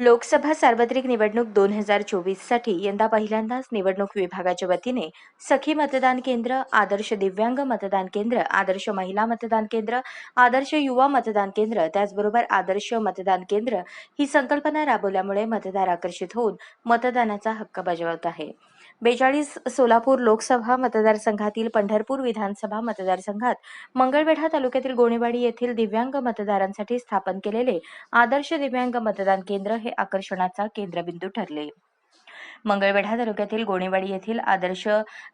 लोकसभा सार्वत्रिक निवडणूक दोन हजार चोवीससाठी यंदा पहिल्यांदाच निवडणूक विभागाच्या वतीने सखी मतदान केंद्र आदर्श दिव्यांग मतदान केंद्र आदर्श महिला मतदान केंद्र आदर्श युवा मतदान केंद्र त्याचबरोबर आदर्श मतदान केंद्र ही संकल्पना राबवल्यामुळे मतदार आकर्षित होऊन मतदानाचा हक्क बजावत आहे. बेचाळीस सोलापूर लोकसभा मतदारसंघातील पंढरपूर विधानसभा मतदारसंघात मंगळवेढा तालुक्यातील गोणेवाडी येथील दिव्यांग मतदारांसाठी स्थापन केलेले आदर्श दिव्यांग मतदान केंद्र हे आकर्षणाचा केंद्रबिंदू ठरले. मंगळवेढा तालुक्यातील गोणेवाडी येथील आदर्श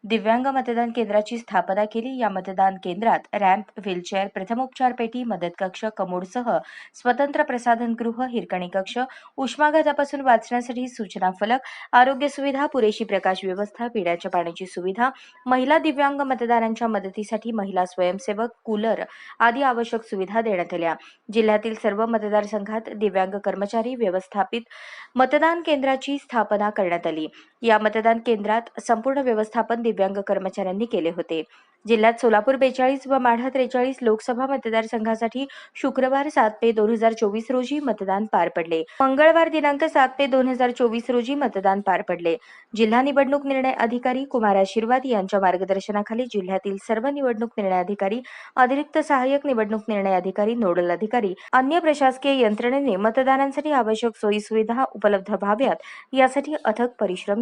दिव्यांग मतदान केंद्राची स्थापना केली. या मतदान केंद्रात रॅम्प व्हीलचेअर प्रथमोपचार पेटी मदत कक्ष कमोडसह स्वतंत्र प्रसाधनगृह हिरकणी कक्ष उष्माघातापासून वाचण्यासाठी सूचना फलक आरोग्य सुविधा पुरेशी प्रकाश व्यवस्था पिण्याच्या पाण्याची सुविधा महिला दिव्यांग मतदारांच्या मदतीसाठी महिला स्वयंसेवक कूलर आदी आवश्यक सुविधा देण्यात आल्या. जिल्ह्यातील सर्व मतदारसंघात दिव्यांग कर्मचारी व्यवस्थापित मतदान केंद्राची स्थापना करण्यात आली. study या मतदान केंद्रात संपूर्ण व्यवस्थापन दिव्यांग कर्मचाऱ्यांनी केले होते. जिल्ह्यात सोलापूर बेचाळीस व माढा त्रेचाळीस लोकसभा मतदारसंघासाठी शुक्रवार सात मे दोन हजार चोवीस रोजी मतदान पार पडले. मंगळवार दिनांक सात मे दोन हजार चोवीस रोजी मतदान पार पडले. जिल्हा निवडणूक निर्णय अधिकारी कुमार आशीर्वाद यांच्या मार्गदर्शनाखाली जिल्ह्यातील सर्व निवडणूक निर्णय अधिकारी अतिरिक्त सहाय्यक निवडणूक निर्णय अधिकारी नोडल अधिकारी अन्य प्रशासकीय यंत्रणेने मतदारांसाठी आवश्यक सोयी सुविधा उपलब्ध व्हाव्यात यासाठी अथक परिश्रम